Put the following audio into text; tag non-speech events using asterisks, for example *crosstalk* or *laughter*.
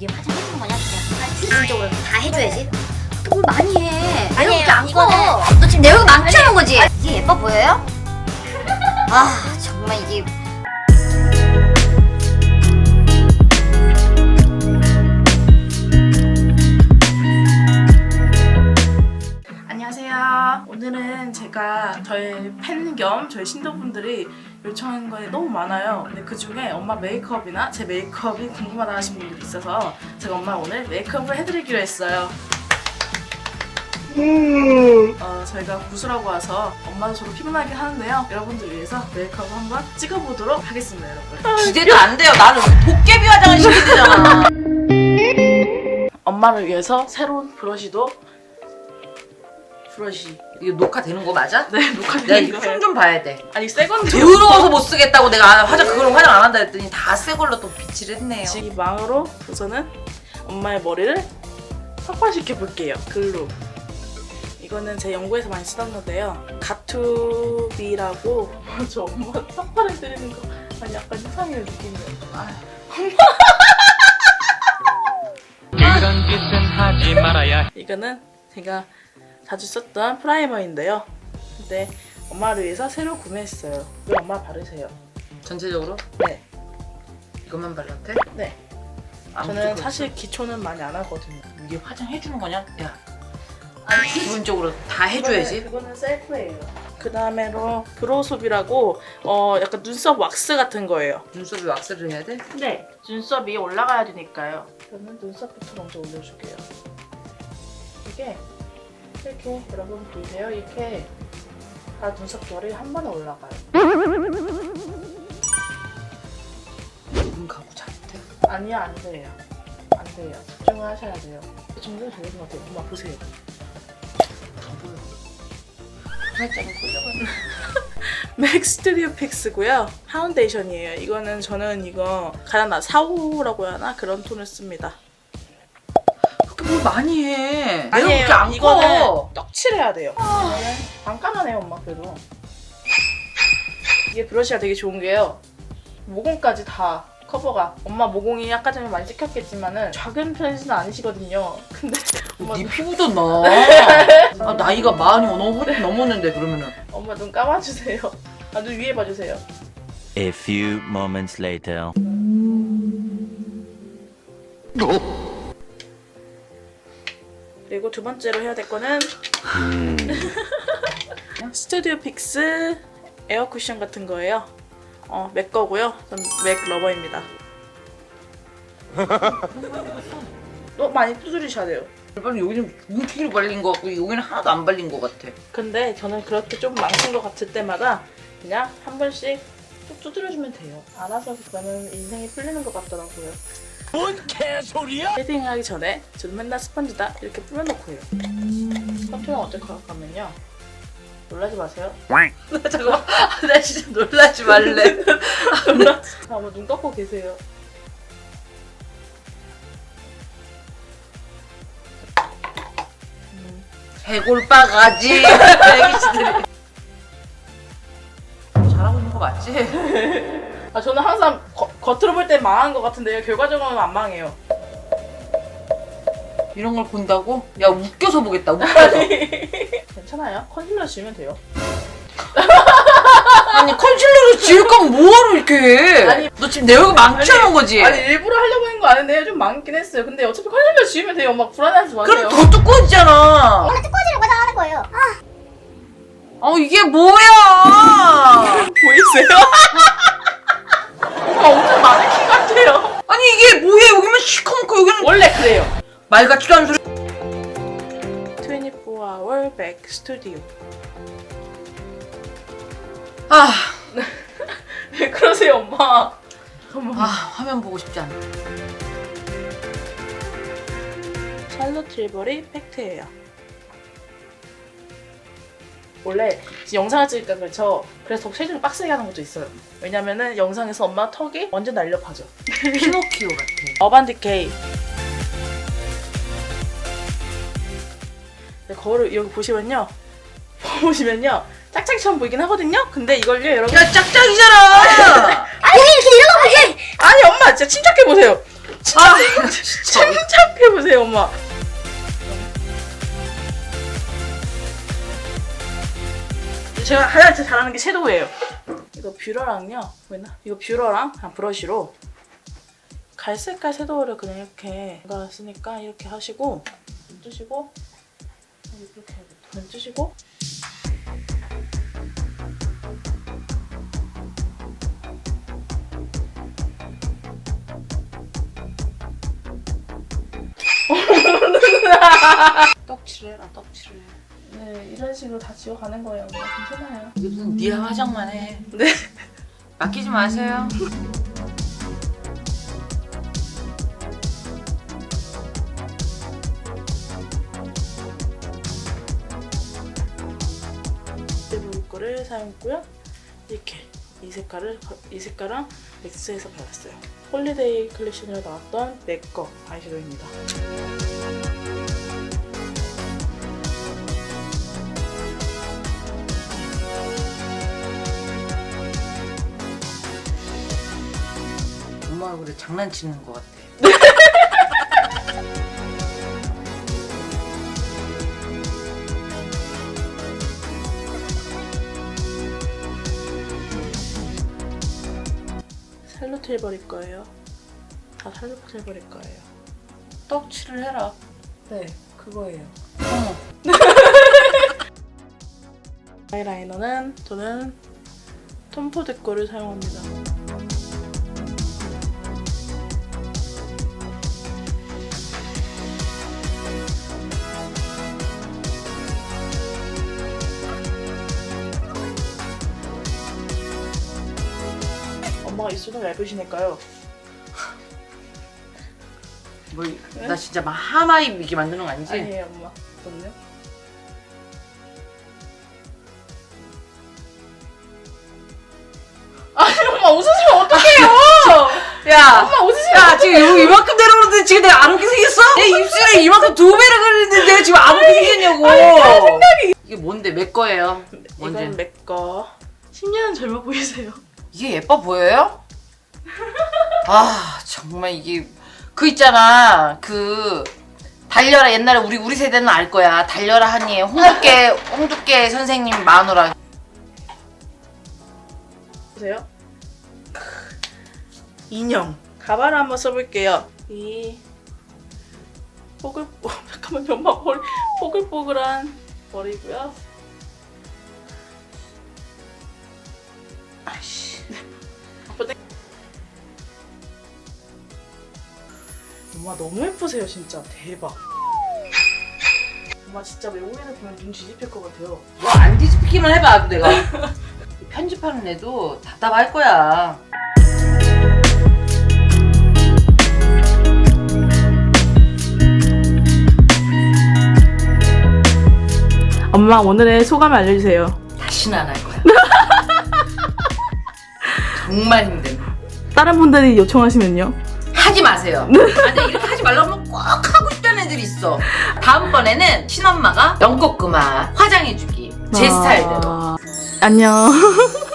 이게 화장해주는 거냐 그냥 기본적으로 다 해줘야지 뭘 많이 해 내가 그렇게 안 이거는- 커. 너 지금 내 얼굴 망치는 거지? 이게 예뻐 보여요? *laughs* 아 정말 이게 저희 팬 겸 저희 신도분들이 요청한 거에 너무 많아요. 근데 그 중에 엄마 메이크업이나 제 메이크업이 궁금하다 하신 분들이 있어서 제가 엄마 오늘 메이크업을 해드리기로 했어요. 어, 저희가 구슬하고 와서 엄마도 저도 피곤하게 하는데요. 여러분들 위해서 메이크업 한번 찍어보도록 하겠습니다, 여러분. 기대도 안 돼요. 나는 도깨비 화장을 시키잖아. 엄마를 위해서 새로운 브러쉬도 브러쉬. 이거 녹화되는 거 맞아? 네, 내가 녹화된 이거 거예요. 손좀 봐야 돼. 아니, 새 건데. 더러워서 못 쓰겠다고 내가 화장 그걸 화장 안 한다 했더니 다 새 걸로 또 비치를 했네요. 이 망으로 우선은 엄마의 머리를 삭발시켜 볼게요. 글로. 이거는 제 연구에서 많이 쓰던 건데요. 가투비라고 *laughs* 저 엄마 삭발을 때리는 거 아니 약간 이상해요 느낌이. 그런 짓은 하지 말아야 이거는 제가 자주 썼던 프라이머인데요. 근데 엄마를 위해서 새로 구매했어요. 이거 엄마 바르세요. 전체적으로 네. 이것만 발라도 돼? 네. 안 저는 사실 기초는 많이 안 하거든요. 이게 화장해 주는 거냐? 야. 기본적으로 다 해줘야지. 그거는 셀프예요. 그 다음에로 브로우숲이라고 어 약간 눈썹 왁스 같은 거예요. 눈썹에 왁스를 해야 돼? 네, 눈썹이 올라가야 되니까요. 저는 눈썹부터 먼저 올려줄게요. 이게 이렇게 여러분 보이세요? 이렇게 다 눈썹 결이 한 번에 올라가요. 눈 가고 잘못해. 아니요, 안 돼요. 안 돼요. 집중을 하셔야 돼요. 이 정도면 되는 것 같아요. 엄마 보세요. 살짝은 끌려가네. *laughs* 맥 스튜디오 픽스고요. 파운데이션이에요. 이거는 저는 이거 가나나 4호라고 해야 하나? 그런 톤을 씁니다. 뭘 많이 해. 내가 아니에요. 그렇게 안 이거는 커. 떡칠해야 돼요. 이거는 반까만해요, 엄마 그래도. 이게 브러쉬가 되게 좋은 게요. 모공까지 다 커버가. 엄마 모공이 아까 전에 많이 찍혔겠지만은 작은 편이는 아니시거든요. 근데 엄마, 네 피부도 나. *laughs* 아, 나이가 많이 넘어, 넘었는데 그러면은. 엄마 눈 감아주세요. 아, 눈 위에 봐주세요. A few moments later. 그리고 두 번째로 해야 될 거는 *laughs* 스튜디오 픽스 에어 쿠션 같은 거예요. 어, 맥 거고요. 전맥 러버입니다. 또 *laughs* 많이 두드리셔야 돼요. 빨리 여기는 뭉치기로 발린 것 같고 여기는 하나도 안 발린 것 같아. 근데 저는 그렇게 좀 망친 것 같을 때마다 그냥 한 번씩 쭉 두드려주면 돼요. 알아서 그러면 인생이 풀리는 것 같더라고요. 뭔 개소리야? 헤딩 하기 전에 저는 맨날 스펀지다 이렇게 뿌려놓고 해요. 컨투러 어떻게 하면요. 놀라지 마세요. 잠깐만. *laughs* 나 진짜 놀라지 말래. 놀라지. *laughs* 한번 눈 감고 계세요. 애기씨들이. *laughs* 잘하고 있는 거 맞지? 아 저는 항상 거- 겉으로 볼때 망한 것 같은데요. 결과적으로는 안 망해요. 이런 걸 본다고? 야 웃겨서 보겠다. *laughs* 웃겨서. 괜찮아요. 컨실러 지우면 돼요. *laughs* 아니 컨실러를 지을 거면 뭐하러 이렇게 해? 아니, 너 지금 내 얼굴 망쳐놓은 거지? 아니 일부러 하려고 한 거 아닌데요. 좀 망긴 했어요. 근데 어차피 컨실러 지우면 돼요. 막 불안해하지 마세요. 그럼 더 두꺼워지잖아. 뚜꺼지려고 하는 거예요. 어 이게 뭐야? *laughs* 보이세요? 아, 엄청 마네킹 같아요. 아니 이게 뭐야? 여기만 시커멓고 여기는 원래 그래요. 말 같지도 않은 소리. 24hour back studio. 아, *laughs* 왜 그러세요, 엄마? 아 화면 보고 싶지 않아. 샬롯 틸버리 팩트예요. 원래 영상을 찍으니까 그렇죠. 그래서 더 쉐딩을 빡세게 하는 것도 있어요. 왜냐면은 영상에서 엄마 턱이 완전 날렵하죠. *laughs* 피노키오 같아. 어반 디케이. 네, 거울을 여기 보시면요. *laughs* 보시면요. 짝짝이처럼 보이긴 하거든요. 근데 이걸요, 여러분. 야 짝짝이잖아. *laughs* 아니 엄마 진짜 침착해 보세요. 아 진짜 침착해 보세요 엄마 제가 가장 제일 잘하는 게 섀도우예요. 이거 뷰러랑요? 보이나? 이거 뷰러랑 그냥 브러쉬로 갈색깔 섀도우를 그냥 이렇게 제가 쓰니까 이렇게 하시고 눈 뜨시고 이렇게 눈 뜨시고 *laughs* 떡칠해라 떡칠해 네 이런 식으로 다 지워가는 거예요 엄마 괜찮아요 무슨 네 화장만 해 *laughs* 네 맡기지 마세요 볼 거를 사용했고요. 이렇게 이 색깔을 이 색깔랑 렉스에서 받았어요. 홀리데이 컬렉션으로 나왔던 맥거 아이섀도우입니다. 얼굴에 장난치는 것 같아 *laughs* 살로트 해버릴 거예요. 다 살로트 해버릴 거예요. 떡칠을 해라 네, 그거예요. 어. *laughs* 아이라이너는 저는 톰포드 거를 사용합니다. 입술을 얇으시니까요. 뭘 나 진짜 막 하마입 이게 만드는 거 아니지? 아니에요, 엄마. 저는요? 아니, 엄마 웃으시면 어떡해요! 야! 엄마 웃으시면 야 지금 여기 이만큼 내려오는데 지금 내가 안 웃게 생겼어? 내 입술에 이만큼 두 배를 그리는데 내가 지금 안 웃게 생겼냐고 이게 뭔데 몇 거예요? 뭔지 이건 맥거 10년은 젊어 보이세요. 이게 예뻐 보여요? 아 정말 이게 그 있잖아 그 달려라 옛날에 우리 우리 세대는 알 거야 달려라 하니에 홍두깨 *laughs* 홍두깨 선생님 마누라 보세요. 인형. 가발을 한번 써볼게요. 이 뽀글 뽀 잠깐만요, 엄마 머리 뽀글뽀글한 머리고요. 아이씨. 엄마 너무 예쁘세요, 진짜 대박. 엄마 진짜 외국인을 보면 눈 뒤집힐 것 같아요. 뭐안 뒤집기만 해봐 내가 *laughs* 편집하는 애도 답답할 거야 엄마 오늘의 소감을 알려주세요. 다시는 안 할 거야 *laughs* 정말 힘든 다른 분들이 요청하시면요. 마세요. 아, 근데 이렇게 하지 말라고 하면 꼭 하고 싶다는 애들이 있어. 다음번에는 친엄마가 연꽃 그만 화장해주기. 제 스타일대로. 안녕. *laughs*